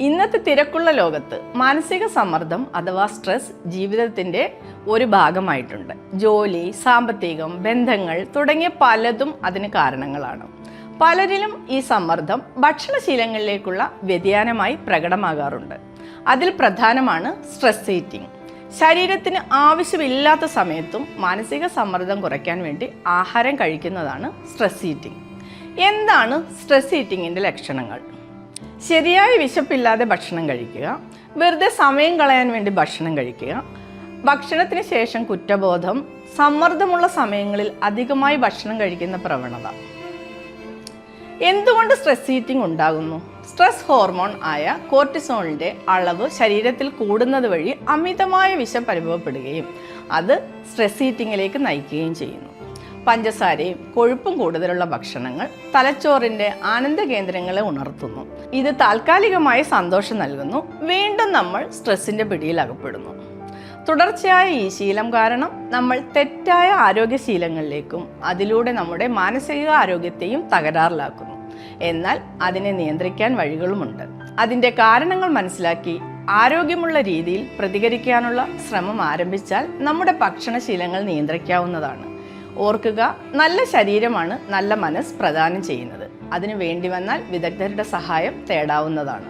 ഇന്നത്തെ തിരക്കുള്ള ലോകത്ത് മാനസിക സമ്മർദ്ദം അഥവാ സ്ട്രെസ് ജീവിതത്തിന്റെ ഒരു ഭാഗമായിട്ടുണ്ട്. ജോലി സാമ്പത്തികം ബന്ധങ്ങൾ തുടങ്ങിയ പലതും അതിന് കാരണങ്ങളാണ്. പലരിലും ഈ സമ്മർദ്ദം ഭക്ഷണശീലങ്ങളിലേക്കുള്ള വ്യതിയാനമായി പ്രകടമാകാറുണ്ട്. അതിൽ പ്രധാനമാണ് സ്ട്രെസ് ഈറ്റിംഗ്. ശരീരത്തിന് ആവശ്യമില്ലാത്ത സമയത്തും മാനസിക സമ്മർദ്ദം കുറയ്ക്കാൻ വേണ്ടി ആഹാരം കഴിക്കുന്നതാണ് സ്ട്രെസ് ഈറ്റിംഗ്. എന്താണ് സ്ട്രെസ് ഈറ്റിങ്ങിന്റെ ലക്ഷണങ്ങൾ? ശരിയായ വിശപ്പില്ലാതെ ഭക്ഷണം കഴിക്കുക. വെറുതെ സമയം കളയാൻ വേണ്ടി ഭക്ഷണം കഴിക്കുക. ഭക്ഷണത്തിന് ശേഷം കുറ്റബോധം സമ്മർദ്ദമുള്ള സമയങ്ങളിൽ അധികമായി ഭക്ഷണം കഴിക്കുന്ന പ്രവണത. എന്തുകൊണ്ട് സ്ട്രെസ് ഈറ്റിംഗ് ഉണ്ടാകുന്നു? സ്ട്രെസ് ഹോർമോൺ ആയ കോർട്ടിസോണിന്റെ അളവ് ശരീരത്തിൽ കൂടുന്നത് വഴി അമിതമായ വിശപ്പ് അനുഭവപ്പെടുകയും അത് സ്ട്രെസ് ഈറ്റിങ്ങിലേക്ക് നയിക്കുകയും ചെയ്യുന്നു. പഞ്ചസാരയും കൊഴുപ്പും കൂടുതലുള്ള ഭക്ഷണങ്ങൾ തലച്ചോറിന്റെ ആനന്ദ കേന്ദ്രങ്ങളെ ഉണർത്തുന്നു. ഇത് താൽക്കാലികമായ സന്തോഷം നൽകുന്നു. വീണ്ടും നമ്മൾ സ്ട്രെസ്സിന്റെ പിടിയിൽ അകപ്പെടുന്നു. തുടർച്ചയായ ഈ ശീലം കാരണം നമ്മൾ തെറ്റായ ആരോഗ്യശീലങ്ങളിലേക്കും അതിലൂടെ നമ്മുടെ മാനസിക ആരോഗ്യത്തെയും തകരാറിലാക്കുന്നു. എന്നാൽ അതിനെ നിയന്ത്രിക്കാൻ വഴികളുമുണ്ട്. അതിന്റെ കാരണങ്ങൾ മനസ്സിലാക്കി ആരോഗ്യമുള്ള രീതിയിൽ പ്രതികരിക്കാനുള്ള ശ്രമം ആരംഭിച്ചാൽ നമ്മുടെ ഭക്ഷണശീലങ്ങൾ നിയന്ത്രിക്കാവുന്നതാണ്. ഓർക്കുക നല്ല ശരീരമാണ് നല്ല മനസ്സ് പ്രദാനം ചെയ്യുന്നത്. അതിനു വേണ്ടി വന്നാൽ വിദഗ്ധരുടെ സഹായം തേടാവുന്നതാണ്.